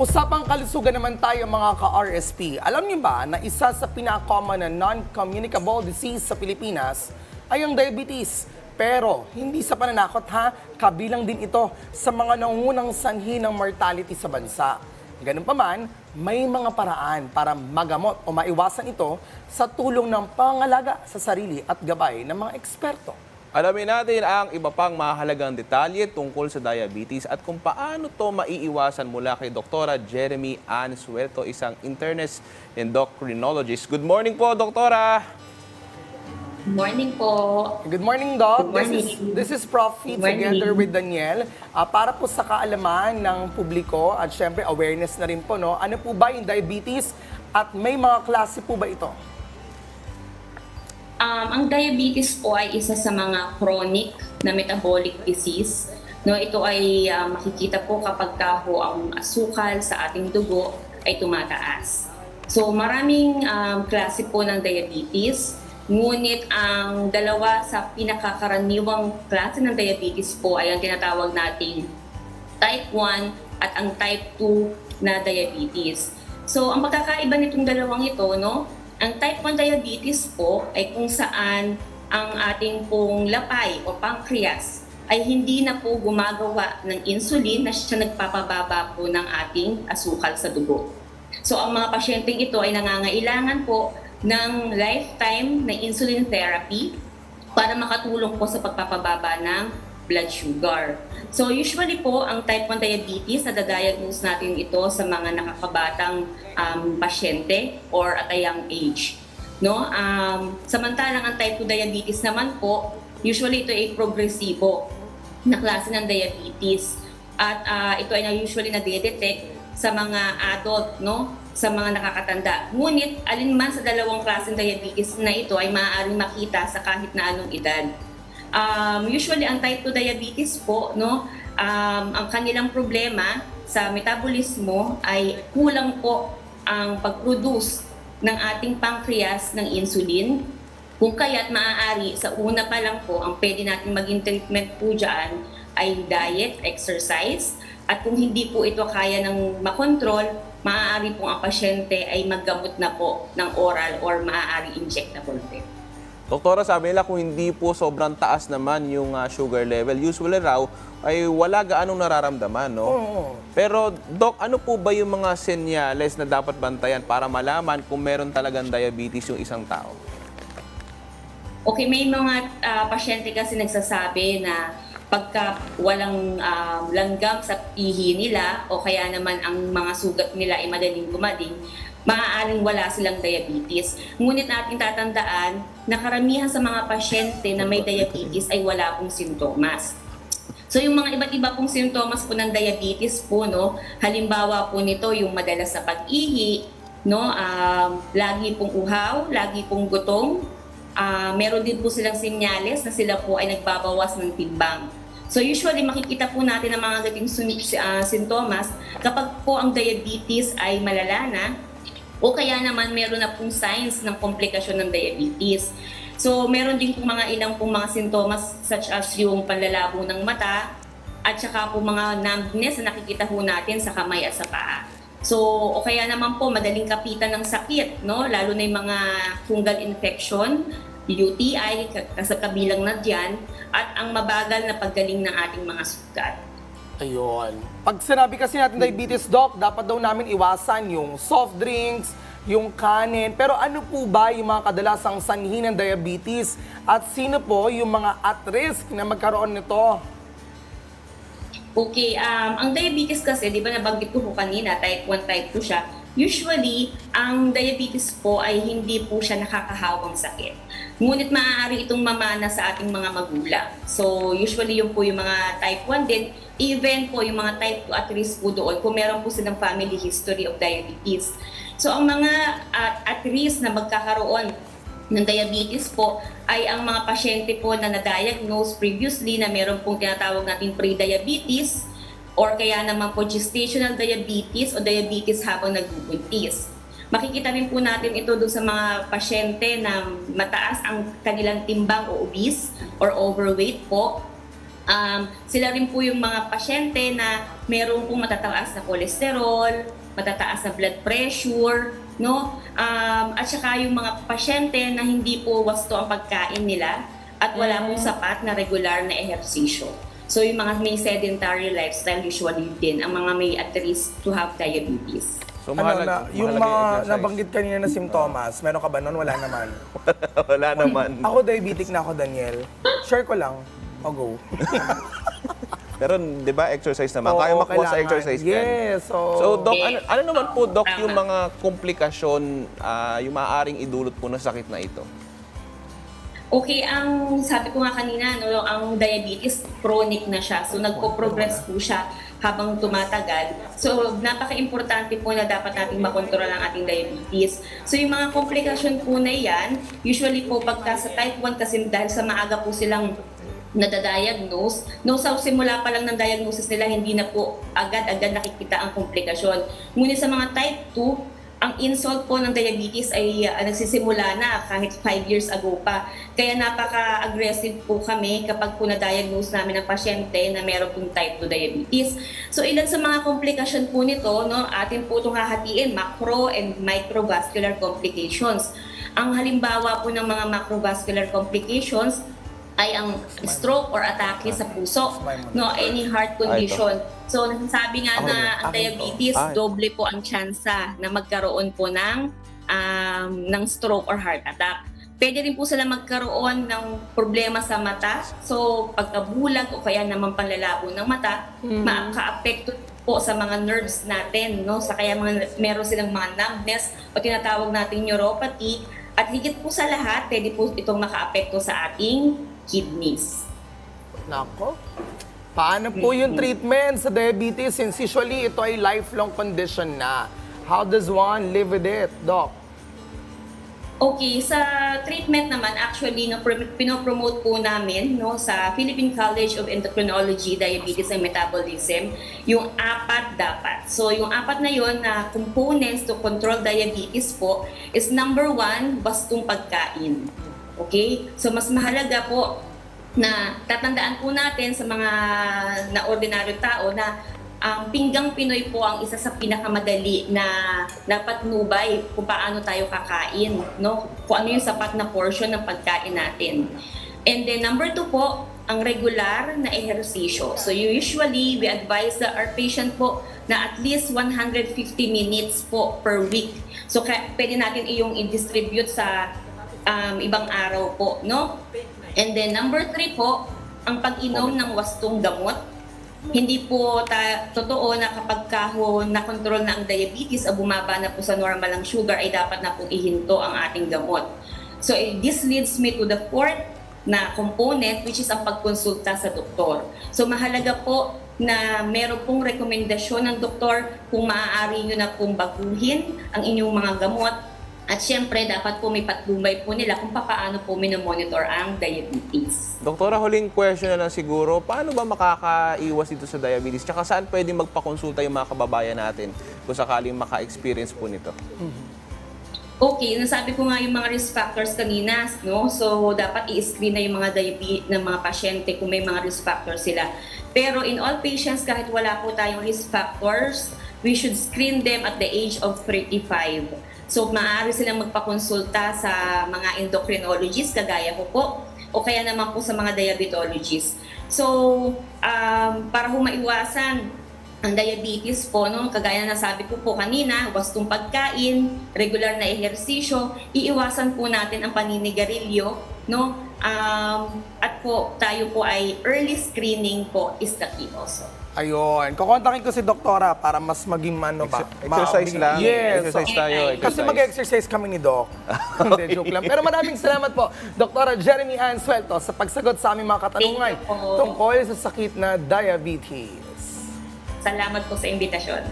Usapang kalusugan naman tayo mga ka-RSP. Alam niyo ba na isa sa pinaka-common na non-communicable disease sa Pilipinas ay ang diabetes? Pero hindi sa pananakot ha, kabilang din ito sa mga nangungunang sanhi ng mortality sa bansa. Ganun pa man, may mga paraan para magamot o maiwasan ito sa tulong ng pangalaga sa sarili at gabay ng mga eksperto. Alamin natin ang iba pang mahalagang detalye tungkol sa diabetes at kung paano to maiiwasan mula kay Dr. Jeremy Ann Suelto, isang internist endocrinologist. Good morning po, Doktora! Morning po. Good morning, Doc. Good This is, morning. this is Prof. Morning. together with Daniel. Ah, para po sa kaalaman ng publiko at syempre awareness na rin po, no? ano po ba yung diabetes at may mga klase po ba ito? Um, ang diabetes po ay isa sa mga chronic na metabolic disease. No, ito ay ah, makikita po kapag ka ho ang asukal sa ating dugo ay tumataas. So maraming um, klase po ng diabetes. Ngunit ang dalawa sa pinakakaraniwang klase ng diabetes po ay ang tinatawag nating type 1 at ang type 2 na diabetes. So, ang pagkakaiba nitong dalawang ito, no? Ang type 1 diabetes po ay kung saan ang ating pong lapay o pancreas ay hindi na po gumagawa ng insulin na siya nagpapababa po ng ating asukal sa dugo. So, ang mga pasyenteng ito ay nangangailangan po ng lifetime na insulin therapy para makatulong po sa pagpapababa ng blood sugar. So usually po, ang type 1 diabetes, nadadiagnose natin ito sa mga nakakabatang um, pasyente or at a young age. No? Um, samantalang ang type 2 diabetes naman po, usually ito ay progresibo na klase ng diabetes. At ah, ito ay na usually sa mga adult, no? sa mga nakakatanda. Ngunit, alin man sa dalawang klaseng diabetes na ito ay maaaring makita sa kahit na anong edad. Um, usually, ang type 2 diabetes po, no, um, ang kanilang problema sa metabolismo ay kulang po ang pag-produce ng ating pancreas ng insulin. Kung kaya't maaari, sa una pa lang po, ang pwede natin maging treatment po dyan ay diet, exercise, at kung hindi po ito kaya ng makontrol, maaari po ang pasyente ay maggamot na po ng oral or maaari injectable po. Doktora, sabi nila kung hindi po sobrang taas naman yung ah, sugar level, usually raw ay wala gaanong nararamdaman, no? Oo. Pero, Doc, ano po ba yung mga senyales na dapat bantayan para malaman kung meron talagang diabetes yung isang tao? Okay, may mga ah, pasyente kasi nagsasabi na pagka walang ah, langgam sa ihi nila o kaya naman ang mga sugat nila ay madaling gumading, maaaring wala silang diabetes. Ngunit natin tatandaan na karamihan sa mga pasyente na may diabetes ay wala pong sintomas. So yung mga iba't iba pong sintomas po ng diabetes po, no, halimbawa po nito yung madalas sa pag-ihi, no, um, lagi pong uhaw, lagi pong gutom, Ah, meron din po silang senyales na sila po ay nagbabawas ng timbang. So usually makikita po natin ang mga gating sun- ah, sintomas kapag po ang diabetes ay malala na o kaya naman meron na pong signs ng komplikasyon ng diabetes. So meron din po mga ilang pong mga sintomas such as yung panlalabo ng mata at saka po mga numbness na nakikita po natin sa kamay at sa paa. So, o kaya naman po madaling kapitan ng sakit, no? Lalo na yung mga fungal infection, UTI, kabilang na dyan, at ang mabagal na paggaling ng ating mga sugat. Ayun. Pag sinabi kasi natin diabetes, Doc, dapat daw namin iwasan yung soft drinks, yung kanin. Pero ano po ba yung mga kadalasang sanhi ng diabetes? At sino po yung mga at risk na magkaroon nito? Okay, um, ang diabetes kasi, di ba nabanggit ko kanina, type 1, type 2 siya. Usually, ang diabetes po ay hindi po siya nakakahawang sakit. Ngunit maaari itong mamana sa ating mga magulang. So, usually yung po yung mga type 1 din, even po yung mga type 2 at risk po doon kung meron po silang family history of diabetes. So, ang mga at, at risk na magkakaroon ng diabetes po ay ang mga pasyente po na na-diagnose previously na meron pong tinatawag natin pre-diabetes or kaya naman po gestational diabetes o diabetes habang nagbubuntis. Makikita rin po natin ito doon sa mga pasyente na mataas ang kanilang timbang o obese or overweight po. Um, sila rin po yung mga pasyente na meron pong matataas na kolesterol, matataas na blood pressure, no? Um, at saka yung mga pasyente na hindi po wasto ang pagkain nila at wala pong sapat na regular na ehersisyo. So yung mga may sedentary lifestyle usually din ang mga may at risk to have diabetes. So, ano mahalag- na, yung mga exercise. nabanggit kanina na simptomas, meron ka ba nun? Wala naman. Wala naman. Ako diabetic na ako, Daniel. Share ko lang. O go. Pero di ba exercise naman? Kaya Oo, makuha sa kailangan. exercise yan. Yes. So, So, Doc, ano, Yes. ano naman po, Doc, yung mga komplikasyon, ah, yung maaaring idulot po ng sakit na ito? Okay, ang sabi ko nga kanina, no, ang diabetes chronic na siya. So nagpo-progress po siya habang tumatagal. So napaka-importante po na dapat nating makontrol ang ating diabetes. So yung mga komplikasyon po na yan, usually po pagka sa type 1 kasi dahil sa maaga po silang nadadiagnose, no sa simula pa lang ng diagnosis nila, hindi na po agad-agad nakikita ang komplikasyon. Ngunit sa mga type 2, ang insult po ng diabetes ay uh, nagsisimula na kahit 5 years ago pa. Kaya napaka-aggressive po kami kapag po na-diagnose namin ang pasyente na meron pong type 2 diabetes. So ilan sa mga komplikasyon po nito, no, atin po itong hahatiin, macro and microvascular complications. Ang halimbawa po ng mga macrovascular complications ay ang stroke or atake sa puso, no, any heart condition. So nasasabi nga na ang diabetes doble po ang tsansa na magkaroon po ng um, ng stroke or heart attack. Pwede rin po sila magkaroon ng problema sa mata. So, pagkabulag o kaya naman panlalabo ng mata, makaka-apekto po sa mga nerves natin, no? Sa kaya mga, meron silang mga numbness o tinatawag nating neuropathy. At higit po sa lahat, pwede po itong maka-apekto sa ating kidneys. Nako. Paano po yung treatment sa diabetes? Since usually ito ay lifelong condition na. How does one live with it, Doc? Okay, sa treatment naman, actually, no, prom- pinopromote po namin no, sa Philippine College of Endocrinology, Diabetes and Metabolism, yung apat dapat. So, yung apat na yon na components to control diabetes po is number one, bastong pagkain. Okay? So, mas mahalaga po na tatandaan po natin sa mga na ordinaryo tao na ang pinggang Pinoy po ang isa sa pinakamadali na napatnubay kung paano tayo kakain, no? Kung ano yung sapat na portion ng pagkain natin. And then number two po, ang regular na ehersisyo. So usually, we advise the, our patient po na at least 150 minutes po per week. So kaya, pwede natin iyong i-distribute sa um, ibang araw po, no? And then number three po, ang pag-inom ng wastong gamot. Hindi po ta- totoo na kapag kaho na-control na ang diabetes o bumaba na po sa normal ang sugar ay dapat na pong ihinto ang ating gamot. So eh, this leads me to the fourth na component which is ang pagkonsulta sa doktor. So mahalaga po na meron pong rekomendasyon ng doktor kung maaari nyo na pong baguhin ang inyong mga gamot at syempre, dapat po may patnubay po nila kung paano po minomonitor ang diabetes. Doktora, huling question na lang siguro, paano ba makakaiwas dito sa diabetes? Tsaka saan pwede magpakonsulta yung mga kababayan natin kung sakaling maka-experience po nito? Okay, nasabi ko nga yung mga risk factors kanina, no? So, dapat i-screen na yung mga diabetes ng mga pasyente kung may mga risk factors sila. Pero in all patients, kahit wala po tayong risk factors, we should screen them at the age of 35. So, maaari silang magpakonsulta sa mga endocrinologists, kagaya ko po, o kaya naman po sa mga diabetologists. So, um, para ho maiwasan ang diabetes po, no, kagaya na sabi ko po kanina, wastong pagkain, regular na ehersisyo, iiwasan po natin ang paninigarilyo, no? Um, at po, tayo po ay early screening po is the key also. Ayun. Kukontakin ko si doktora para mas maging ano ba? Exer- exercise lang. Yes. Exercise so- tayo. Kasi exercise. mag-exercise kami ni Doc. Hindi, joke lang. Pero maraming salamat po, Doktora Jeremy Ann Suelto, sa pagsagot sa aming mga katanungan Thank you po. tungkol sa sakit na diabetes. Salamat po sa imbitasyon.